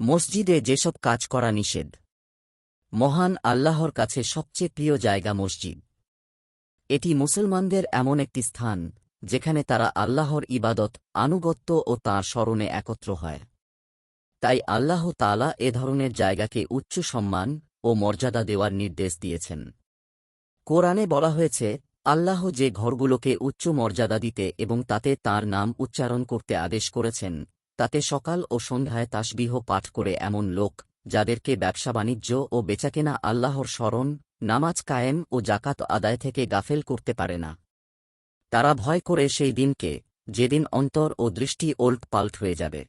মসজিদে যেসব কাজ করা নিষেধ। মহান আল্লাহর কাছে সবচেয়ে প্রিয় জায়গা মসজিদ। এটি মুসলমানদের এমন একটি স্থান, যেখানে তারা আল্লাহর ইবাদত, আনুগত্য ও তাঁর স্মরণে একত্র হয়। তাই আল্লাহ তালা এ ধরনের জায়গাকে উচ্চ সম্মান ও মর্যাদা দেওয়ার নির্দেশ দিয়েছেন। কোরআনে বলা হয়েছে, আল্লাহ যে ঘরগুলোকে উচ্চ মর্যাদা দিতে এবং তাতে তার নাম উচ্চারণ করতে আদেশ করেছেন তাতে সকাল ও সন্ধ্যায় তাসবিহ পাঠ করে এমন লোক, যাদেরকে ব্যবসা বাণিজ্য ও বেচাকেনা আল্লাহর স্মরণ, নামাজ কায়েম ও জাকাত আদায় থেকে গাফেল করতে পারে না। তারা ভয় করে সেই দিনকে, যেদিন অন্তর ও দৃষ্টি ওল্ট পাল্ট হয়ে যাবে।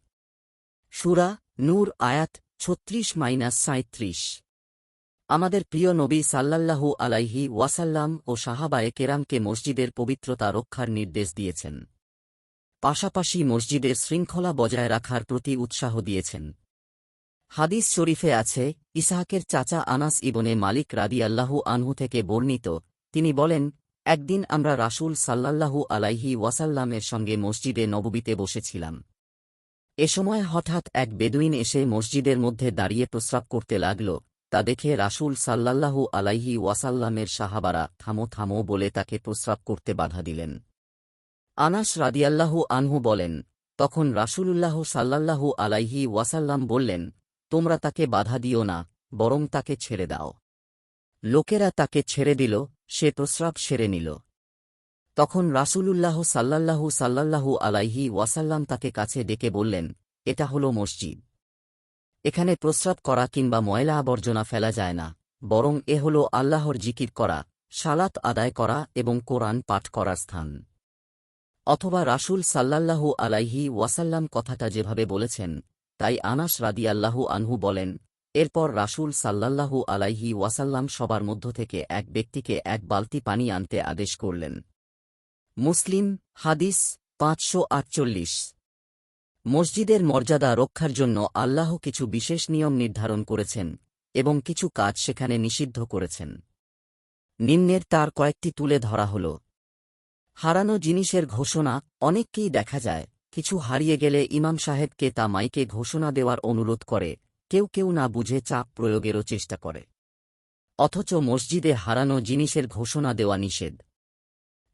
সুরা নূর আয়াত ছত্রিশ মাইনাস সাঁত্রিশ আমাদের প্রিয় নবী সাল্লাল্লাহু আলাইহি ওয়াসাল্লাম ও সাহাবায়ে কেরামকে মসজিদের পবিত্রতা রক্ষার নির্দেশ দিয়েছেন। পাশাপাশি মসজিদের শৃঙ্খলা বজায় রাখার প্রতি উৎসাহ দিয়েছেন। হাদিস শরীফে আছে, ইসাহাকের চাচা আনাস ইবনে মালিক রাদিয়াল্লাহু আনহু থেকে বর্ণিত, তিনি বলেন, একদিন আমরা রাসূল সাল্লাল্লাহু আলাইহি ওয়াসাল্লামের সঙ্গে মসজিদে নববীতে বসেছিলাম। এ সময় হঠাৎ এক বেদুইন এসে মসজিদের মধ্যে দাঁড়িয়ে প্রস্রাব করতে লাগল, তা দেখে রাসূল সাল্লাল্লাহু আলাইহি ওয়াসাল্লামের সাহাবারা থামো থামো বলে তাকে প্রস্রাব করতে বাধা দিলেন। আনাস রাদিয়াল্লাহু আনহু বলেন, তখন রাসূলুল্লাহ সাল্লাল্লাহু আলাইহি ওয়াসাল্লাম বললেন, তোমরা তাকে বাধা দিও না, বরং তাকে ছেড়ে দাও। লোকেরা তাকে ছেড়ে দিল, সে প্রস্রাব সেরে নিল। তখন রাসূলুল্লাহ সাল্লাল্লাহু সাল্লাল্লাহু আলাইহি ওয়াসাল্লাম তাকে কাছে ডেকে বললেন, এটা হল মসজিদ। এখানে প্রস্রাব করা কিংবা ময়লা আবর্জনা ফেলা যায় না, বরং এ হল আল্লাহর জিকির করা, সালাত আদায় করা এবং কোরআন পাঠ করার স্থান। অথবা রাসূল সাল্লাল্লাহু আলাইহি ওয়াসাল্লাম কথাটা যেভাবে বলেছেন, তাই আনাস রাদিয়াল্লাহু আনহু বলেন, এরপর রাসূল সাল্লাল্লাহু আলাইহি ওয়াসাল্লাম সবার মধ্য থেকে এক ব্যক্তিকে এক বালতি পানি আনতে আদেশ করলেন। মুসলিম, হাদিস, পাঁচশো আটচল্লিশ। মসজিদের মর্যাদা রক্ষার জন্য আল্লাহ কিছু বিশেষ নিয়ম নির্ধারণ করেছেন এবং কিছু কাজ সেখানে নিষিদ্ধ করেছেন। নিম্নের তার কয়েকটি তুলে ধরা হল। হারানো জিনিসের ঘোষণা অনেককেই দেখা যায়। কিছু হারিয়ে গেলে ইমাম সাহেবকে তা মাইকে ঘোষণা দেওয়ার অনুরোধ করে, কেউ কেউ না বুঝে চাপ প্রয়োগেরও চেষ্টা করে। অথচ মসজিদে হারানো জিনিসের ঘোষণা দেওয়া নিষেধ।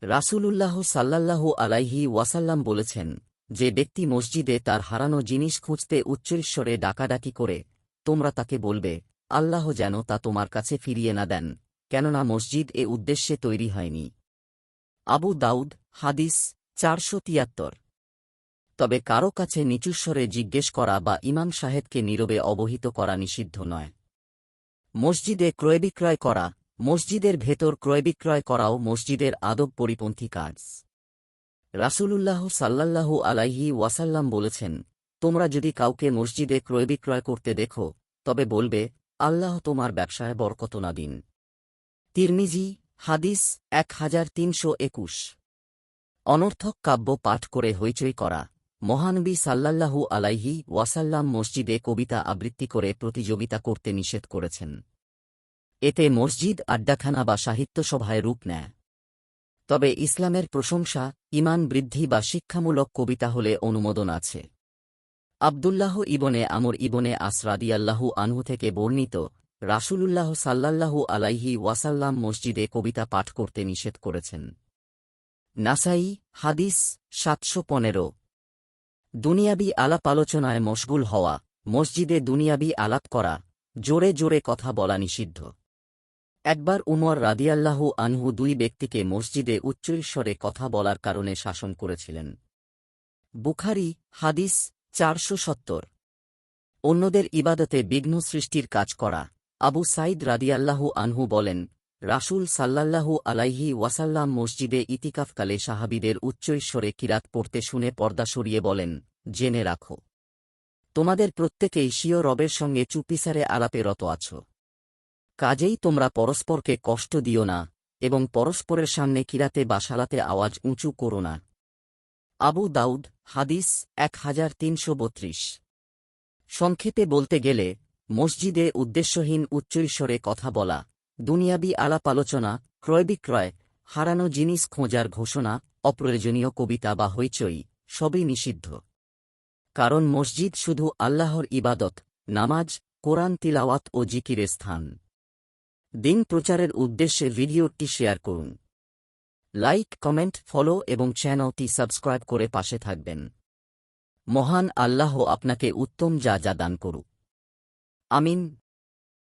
রাসূলুল্লাহ সাল্লাল্লাহু আলাইহি ওয়াসাল্লাম বলেছেন, যে ব্যক্তি মসজিদে তার হারানো জিনিস খুঁজতে উচ্চৈশ্বরে ডাকাডাকি করে, তোমরা তাকে বলবে, আল্লাহ যেন তা তোমার কাছে ফিরিয়ে না দেন, কেননা মসজিদ এ উদ্দেশ্যে তৈরি হয়নি আবু দাউদ, হাদিস চারশো তিয়াত্তর। তবে কারও কাছে নিচুস্বরে জিজ্ঞেস করা বা ইমাম সাহেবকে নীরবে অবহিত করা নিষিদ্ধ নয়। মসজিদে ক্রয়বিক্রয় করা, মসজিদের ভেতর ক্রয়বিক্রয় করাও মসজিদের আদব পরিপন্থী কাজ। রাসূলুল্লাহ সাল্লাল্লাহু আলাইহি ওয়াসাল্লাম বলেছেন, তোমরা যদি কাউকে মসজিদে ক্রয়বিক্রয় করতে দেখো, তবে বলবে, আল্লাহ তোমার ব্যবসায় বরকত না দিন তিরমিজি হাদিস এক হাজার তিনশো একুশ। অনর্থক কাব্য পাঠ করে হইচই করা। মহানবী সাল্লাল্লাহু আলাইহি ওয়াসাল্লাম মসজিদে কবিতা আবৃত্তি করে প্রতিযোগিতা করতে নিষেধ করেছেন। এতে মসজিদ, আড্ডাখানা বা সাহিত্য সভায় রূপ নেয়। তবে ইসলামের প্রশংসা, ইমান বৃদ্ধি বা শিক্ষামূলক কবিতা হলে অনুমোদন আছে। আবদুল্লাহ ইবনে আমর ইবনে আসরাদিয়াল্লাহু আনহু থেকে বর্ণিত রাসূলুল্লাহ সাল্লাল্লাহু আলাইহি ওয়াসাল্লাম মসজিদে কবিতা পাঠ করতে নিষেধ করেছেন। নাসাই, হাদিস সাতশো পনেরো। দুনিয়াবি আলাপ আলোচনায় মশগুল হওয়া, মসজিদে দুনিয়াবি আলাপ করা, জোরে জোরে কথা বলা নিষিদ্ধ। একবার উমর রাদিয়াল্লাহু আনহু দুই ব্যক্তিকে মসজিদে উচ্চৈশ্বরে কথা বলার কারণে শাসন করেছিলেন। বুখারি, হাদিস চারশো সত্তর। অন্যদের ইবাদতে বিঘ্ন সৃষ্টির কাজ করা আবু সাইদ রাদিয়াল্লাহু আনহু বলেন, রাসূল সাল্লাল্লাহু আলাইহি ওয়াসাল্লাম মসজিদে ইতিকাফকালে সাহাবিদের উচ্চৈশ্বরে কিরাত পড়তে শুনে পর্দা সরিয়ে বলেন, জেনে রাখো, তোমাদের প্রত্যেকেই স্বীয় রবের সঙ্গে চুপিসারে আলাপে রত আছো। কাজেই তোমরা পরস্পরকে কষ্ট দিও না এবং পরস্পরের সামনে কিরাতে বা সালাতে আওয়াজ উঁচু করো না। আবু দাউদ, হাদিস এক হাজার তিনশো বত্রিশ। সংক্ষেপে বলতে গেলে মসজিদে উদ্দেশ্যহীন উচ্চৈশ্বরে কথা বলা, দুনিয়াবি আলাপ আলোচনা, ক্রয় বিক্রয়, হারানো জিনিস খোঁজার ঘোষণা, অপ্রয়োজনীয় কবিতা বা হইচই, সবই নিষিদ্ধ। কারণ মসজিদ শুধু আল্লাহর ইবাদত, নামাজ, কোরআন তিলাওয়াত ও জিকিরের স্থান। দিন প্রচারের উদ্দেশ্যে ভিডিওটি শেয়ার করুন। লাইক, কমেন্ট, ফলো এবং চ্যানেলটি সাবস্ক্রাইব করে পাশে থাকবেন। মহান আল্লাহ আপনাকে উত্তম যা যা দান করুক। আমিন